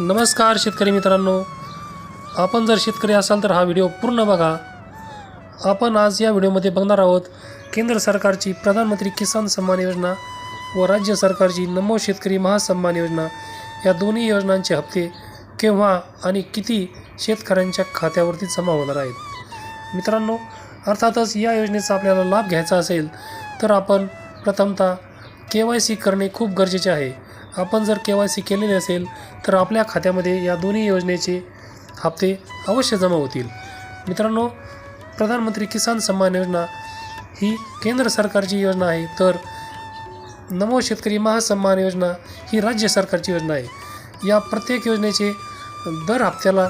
नमस्कार शेतकरी मित्रांनो. आपण जर शेतकरी असाल तर हा व्हिडिओ पूर्ण बघा. आपण आज या व्हिडिओमध्ये बघणार आहोत केंद्र सरकारची प्रधानमंत्री किसान सन्मान योजना व राज्य सरकारची नमो शेतकरी महासन्मान योजना या दोन्ही योजनांचे हप्ते केव्हा आणि किती शेतकऱ्यांच्या खात्यावरती जमा होणार आहेत? मित्रांनो अर्थातच या योजनेचा आपल्याला लाभ घ्यायचा असेल तर आपण प्रथमतः के वाय सी करणे खूप गरजेचे आहे. आपण जर के वाय सी केलेले असेल तर आपल्या खात्यामध्ये या दोन्ही योजनेचे हप्ते अवश्य जमा होतील. मित्रांनो प्रधानमंत्री किसान सन्मान योजना ही केंद्र सरकारची योजना आहे तर नमो शेतकरी महासन्मान योजना ही राज्य सरकारची योजना आहे. या प्रत्येक योजनेचे दर हप्त्याला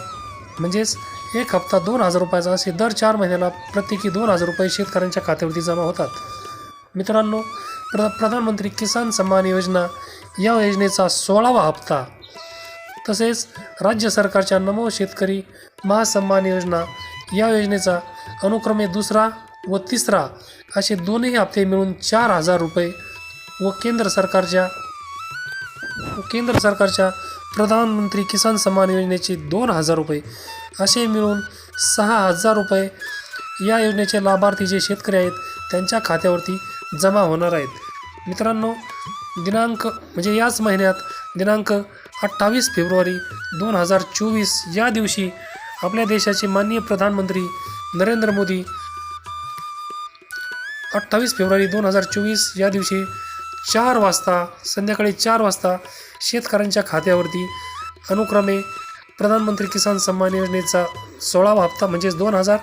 म्हणजेच एक हप्ता दोन हजार रुपयाचा असे दर चार महिन्याला प्रत्येकी दोन हजार रुपये शेतकऱ्यांच्या खात्यावरती जमा होतात. मित्रांनो प्र प्रधानमंत्री किसान सन्मान योजना या योजनेचा सोळावा हप्ता. तसेच राज्य सरकारच्या नमो शेतकरी महासन्मान योजना या योजनेचा अनुक्रमे दुसरा व तिसरा असे दोनही हप्ते मिळून चार हजार रुपये व केंद्र सरकारच्या केंद्र सरकारच्या प्रधानमंत्री किसान सन्मान योजनेचे दोन हजार रुपये असे मिळून सहा हजार रुपये या योजनेचे लाभार्थी जे शेतकरी आहेत त्यांच्या खात्यावरती जमा होणार आहेत. मित्रांनो दिनांक म्हणजे याच महिन्यात दिनांक अठ्ठावीस फेब्रुवारी दोन हजार चोवीस या दिवशी आपल्या देशाचे माननीय प्रधानमंत्री नरेंद्र मोदी अठ्ठावीस फेब्रुवारी दोन हजार चोवीस या दिवशी चार वाजता संध्याकाळी चार वाजता शेतकऱ्यांच्या खात्यावरती अनुक्रमे प्रधानमंत्री किसान सन्मान योजनेचा सोळावा हप्ता म्हणजेच दोन हजार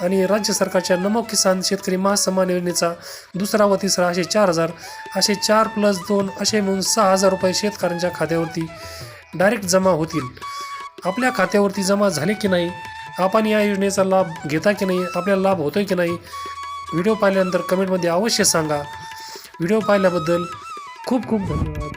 आणि राज्य सरकारच्या नमो किसान शेतकरी महासन्मान योजनेचा दुसरा व तिसरा असे चार हजार असे चार प्लस दोन असे मिळून सहा हजार रुपये शेतकऱ्यांच्या खात्यावरती डायरेक्ट जमा होतील. आपल्या खात्यावरती जमा झाले की नाही? आपण या योजनेचा लाभ घेता की नाही? आपल्याला लाभ होतोय की नाही? व्हिडिओ पाहिल्यानंतर कमेंटमध्ये अवश्य सांगा. व्हिडिओ पाहिल्याबद्दल खूप खूप धन्यवाद.